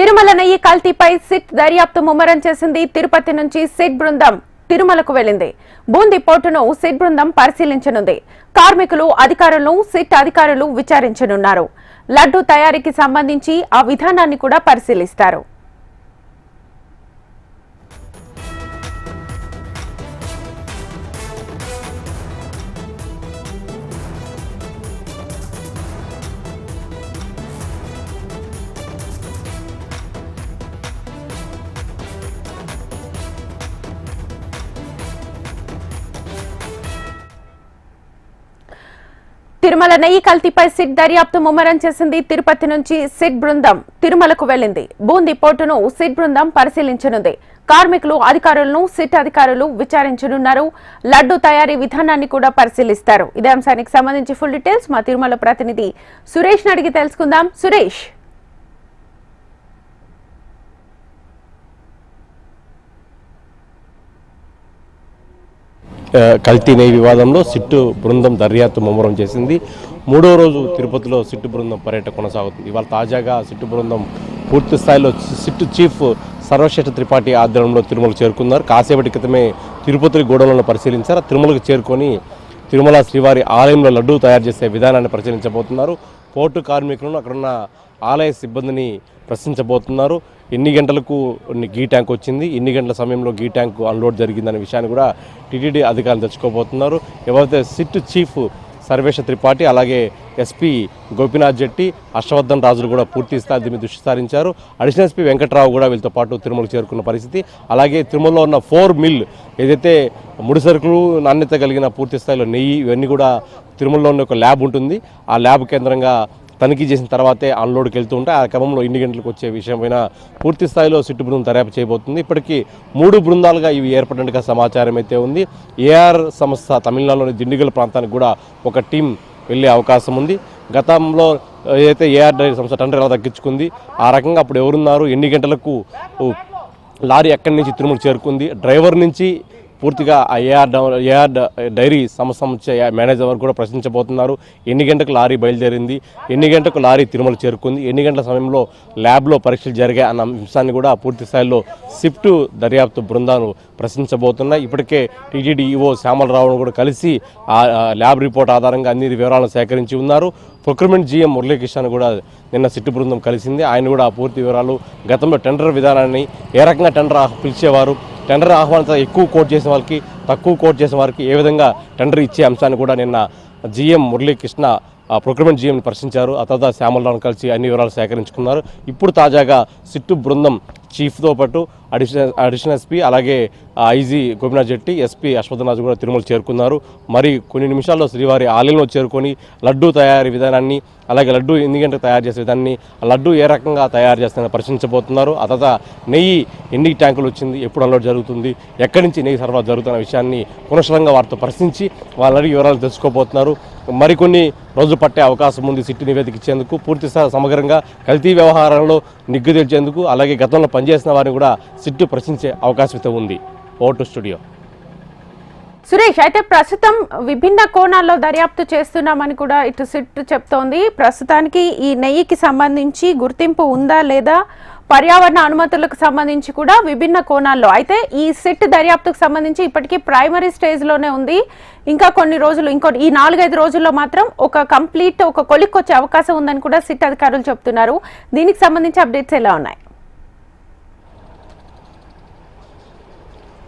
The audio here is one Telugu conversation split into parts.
తిరుమల నెయ్యి కల్తీపై సిట్ దర్యాప్తు ముమ్మరం చేసింది తిరుపతి నుంచి సిట్ బృందం. తిరుమలకు వెళ్ళింది బూంది పోర్టును సిట్ బృందం పరిశీలించనుంది. కార్మికులు అధికారులను సిట్ అధికారులు విచారించనున్నారు. లడ్డు తయారీకి సంబంధించి ఆ విధానాన్ని కూడా పరిశీలిస్తారు. తిరుమల నెయ్యి కల్తీపై సిట్ దర్యాప్తు ముమ్మరం చేసింది తిరుపతి నుంచి సిట్ బృందం. తిరుమలకు వెళ్ళింది బూంది పోర్టును సిట్ బృందం పరిశీలించనుంది. కార్మికులు అధికారులను సిట్ అధికారులు విచారించనున్నారు. లడ్డు తయారీ విధానాన్ని కూడా పరిశీలిస్తారు. ఇదే అంశానికి సంబంధించి ఫుల్ డీటెయిల్స్ మా తిరుమల ప్రతినిధి సురేష్ అడిగి తెలుసుకుందాం. సురేష్. కల్తీ నెయ్యి వివాదంలో సిట్టు బృందం దర్యాప్తు ముమ్మరం చేసింది. మూడో రోజు తిరుపతిలో సిట్టు బృందం పర్యటన కొనసాగుతుంది. ఇవాళ తాజాగా సిట్టు బృందం పూర్తి స్థాయిలో సిట్టు చీఫ్ సర్వశ్రేష్ఠ త్రిపాఠి ఆధ్వర్యంలో తిరుమల చేరుకున్నారు. కాసేపటి క్రితమే తిరుపతి గోడలను పరిశీలించారు. తిరుమలకు చేరుకొని తిరుమల శ్రీవారి ఆలయంలో లడ్డూ తయారు చేసే విధానాన్ని పరిశీలించబోతున్నారు. పోర్టు కార్మికులను అక్కడున్న ఆలయ సిబ్బందిని ప్రశ్నించబోతున్నారు. ఎన్ని గంటలకు గీ ట్యాంక్ వచ్చింది? ఎన్ని గంటల సమయంలో గీ ట్యాంక్ అన్లోడ్ జరిగిందనే విషయాన్ని కూడా టీటీడీ అధికారులు తెచ్చుకోబోతున్నారు ఎవరైతే సిట్ చీఫ్ సర్వేశ త్రిపాఠి అలాగే ఎస్పీ గోపీనాథ్ జెట్టి హర్షవర్ధన్ రాజులు కూడా పూర్తి స్థాయి దీని దృష్టి సారించారు. అడిషనల్ ఎస్పీ వెంకట్రావు కూడా వీళ్ళతో పాటు తిరుమల చేరుకున్న పరిస్థితి. అలాగే తిరుమలలో ఉన్న ఫోర్ మిల్ ఏదైతే ముడి సరుకులు నాణ్యత కలిగిన పూర్తి స్థాయిలో నెయ్యి ఇవన్నీ కూడా తిరుమలలో ఉన్న ఒక ల్యాబ్ ఉంటుంది. ఆ ల్యాబ్ కేంద్రంగా తనిఖీ చేసిన తర్వాతే అన్లోడ్కి వెళ్తూ ఉంటే ఆ క్రమంలో ఇన్ని గంటలకు వచ్చే విషయమైన పూర్తి స్థాయిలో సిట్టు బృందం దర్యాప్తు చేయబోతుంది. ఇప్పటికీ మూడు బృందాలుగా ఇవి ఏర్పడినట్టుగా సమాచారం అయితే ఉంది. ఏఆర్ సంస్థ తమిళనాడులోని దిండిగల్ ప్రాంతానికి కూడా ఒక టీం వెళ్ళే అవకాశం ఉంది. గతంలో ఏదైతే ఏఆర్ డైరీ సంస్థ టెండర్ ఎలా తగ్గించుకుంది ఆ రకంగా అప్పుడు ఎవరున్నారు ఎన్ని గంటలకు లారీ ఎక్కడి నుంచి తిరుమల చేరుకుంది డ్రైవర్ నుంచి పూర్తిగా ఆ ఏఆర్ ఏఆర్ డైరీ సంస్థ వచ్చే మేనేజర్ వరకు కూడా ప్రశ్నించబోతున్నారు. ఎన్ని గంటలకు లారీ బయలుదేరింది? ఎన్ని గంటలకు లారీ తిరుమల చేరుకుంది? ఎన్ని గంటల సమయంలో ల్యాబ్లో పరీక్షలు జరిగాయి? అన్న అంశాన్ని కూడా పూర్తి స్థాయిలో సిఫ్ట్ దర్యాప్తు బృందాలు ప్రశ్నించబోతున్నాయి. ఇప్పటికే టీటీడీ ఈఓ శ్యామలరావును కూడా కలిసి ఆ ల్యాబ్ రిపోర్ట్ ఆధారంగా అన్ని వివరాలను సేకరించి ఉన్నారు. ప్రొక్యూర్మెంట్ జీఎం మురళీకృష్ణ కూడా నిన్న సిట్టు బృందం కలిసింది. ఆయన కూడా పూర్తి వివరాలు గతంలో టెండర్ విధానాన్ని ఏ రకంగా టెండర్ పిలిచేవారు? టెండర్ ఆహ్వానిత ఎక్కువ కోట్ చేసిన వారికి తక్కువ కోట్ చేసిన వారికి ఏ విధంగా టెండర్ ఇచ్చే అంశాన్ని కూడా నిన్న జీఎం మురళీకృష్ణ ఆ ప్రొక్యూర్మెంట్ జీఎంని ప్రశ్నించారు. ఆ తర్వాత శ్యామలరావును కలిసి అన్ని వివరాలు సేకరించుకున్నారు. ఇప్పుడు తాజాగా సిట్టు బృందం చీఫ్తో పాటు అడిషనల్ అడిషనల్ ఎస్పీ అలాగే ఐజీ గోపినాథ్ జెట్టి ఎస్పీ అశ్వథనాథ్ కూడా తిరుమల చేరుకున్నారు. మరి కొన్ని నిమిషాల్లో శ్రీవారి ఆలయంలో చేరుకొని లడ్డూ తయారీ విధానాన్ని అలాగే లడ్డు ఎన్ని గంటలకు తయారు చేసే విధాన్ని ఆ లడ్డు ఏ రకంగా తయారు చేస్తారని పరిశీలించబోతున్నారు ఆ తర్వాత నెయ్యి ఎన్ని ట్యాంకులు వచ్చింది ఎప్పుడు అన్లోడ్ జరుగుతుంది ఎక్కడి నుంచి నెయ్యి సరఫరా జరుగుతున్న విషయాన్ని పునశ్చలంగా వారితో ప్రశ్నించి వాళ్ళని వివరాలు తెలుసుకోబోతున్నారు. మరికొన్ని రోజు పట్టే అవకాశం ఉంది సిట్టి నివేదిక ఇచ్చేందుకు. పూర్తి సమగ్రంగా కల్తీ వ్యవహారంలో నిగ్గు తెల్చేందుకు అలాగే గతంలో పనిచేసిన వారిని కూడా సిట్టు ప్రశ్నించే అవకాశం ఉంది. Vote studio. సురేష్ అయితే ప్రస్తుతం విభిన్న కోణాల్లో దర్యాప్తు చేస్తున్నామని కూడా ఇటు సిట్ చెప్తోంది. ప్రస్తుతానికి ఈ నెయ్యికి సంబంధించి గుర్తింపు ఉందా లేదా? పర్యావరణ అనుమతులకు సంబంధించి కూడా విభిన్న కోణాల్లో. అయితే ఈ సిట్ దర్యాప్తుకు సంబంధించి ఇప్పటికీ ప్రైమరీ స్టేజ్లోనే ఉంది. ఇంకా కొన్ని రోజులు ఇంకో ఈ నాలుగైదు రోజుల్లో మాత్రం ఒక కంప్లీట్ ఒక కొలిక్కొచ్చే అవకాశం ఉందని కూడా సిట్ అధికారులు చెప్తున్నారు. దీనికి సంబంధించి అప్డేట్స్ ఎలా ఉన్నాయి?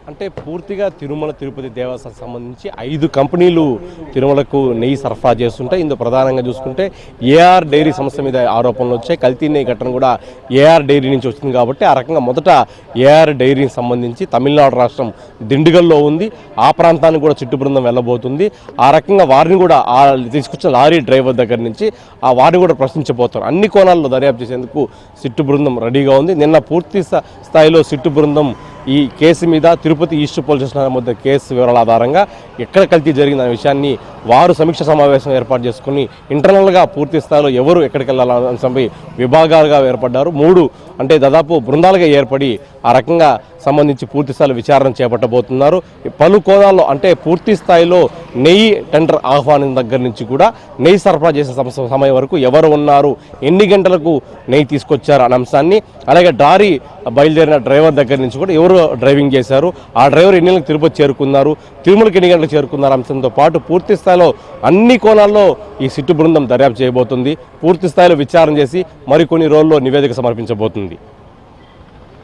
అంటే పూర్తిగా తిరుమల తిరుపతి దేవస్థానం సంబంధించి ఐదు కంపెనీలు తిరుమలకు నెయ్యి సరఫరా చేస్తుంటాయి ఇందులో ప్రధానంగా చూసుకుంటే ఏఆర్ డైరీ సంస్థ మీద ఆరోపణలు వచ్చాయి. కల్తీ నెయ్యి ఘటన కూడా ఏఆర్ డైరీ నుంచి వచ్చింది కాబట్టి ఆ రకంగా మొదట ఏఆర్ డైరీకి సంబంధించి తమిళనాడు రాష్ట్రం దిండుగల్లో ఉంది. ఆ ప్రాంతానికి కూడా చుట్టు బృందం వెళ్ళబోతుంది. ఆ రకంగా వారిని కూడా ఆ తీసుకొచ్చిన లారీ డ్రైవర్ దగ్గర నుంచి ఆ వారిని కూడా ప్రశ్నించబోతారు అన్ని కోణాల్లో దర్యాప్తు చేసేందుకు సిట్టు బృందం రెడీగా ఉంది. నిన్న పూర్తి స్థా- స్థాయిలో సిట్టు బృందం ఈ కేసు మీద తిరుపతి ఈస్ట్ పోలీస్ స్టేషన్ మధ్య కేసు వివరాల ఆధారంగా ఎక్కడ కల్తీ జరిగిందనే విషయాన్ని వారు సమీక్ష సమావేశం ఏర్పాటు చేసుకుని ఇంటర్నల్గా పూర్తి స్థాయిలో ఎవరు ఎక్కడికి వెళ్ళాలనే అంశంపై విభాగాలుగా ఏర్పడ్డారు. మూడు అంటే దాదాపు బృందాలుగా ఏర్పడి ఆ రకంగా సంబంధించి పూర్తిస్థాయిలో విచారణ చేపట్టబోతున్నారు. పలు కోణాల్లో అంటే పూర్తి స్థాయిలో నెయ్యి టెండర్ ఆహ్వానం దగ్గర నుంచి కూడా నెయ్యి సరఫరా చేసే సమయం వరకు ఎవరు ఉన్నారు ఎన్ని గంటలకు నెయ్యి తీసుకొచ్చారు అనే అంశాన్ని అలాగే దారి బయలుదేరిన డ్రైవర్ దగ్గర నుంచి కూడా ఎవరు డ్రైవింగ్ చేశారు ఆ డ్రైవర్ ఎన్ని గంటలకు తిరుపతి చేరుకున్నారు తిరుమలకి ఎన్ని గంటలకు చేరుకున్నారు అంశంతో పాటు పూర్తి స్థాయిలో అన్ని కోణాల్లో ఈ సిట్టు బృందం దర్యాప్తు చేయబోతుంది. పూర్తి స్థాయిలో విచారణ చేసి మరికొన్ని రోజుల్లో నివేదిక సమర్పించబోతుంది.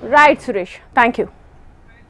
Right, Suresh. Thank you.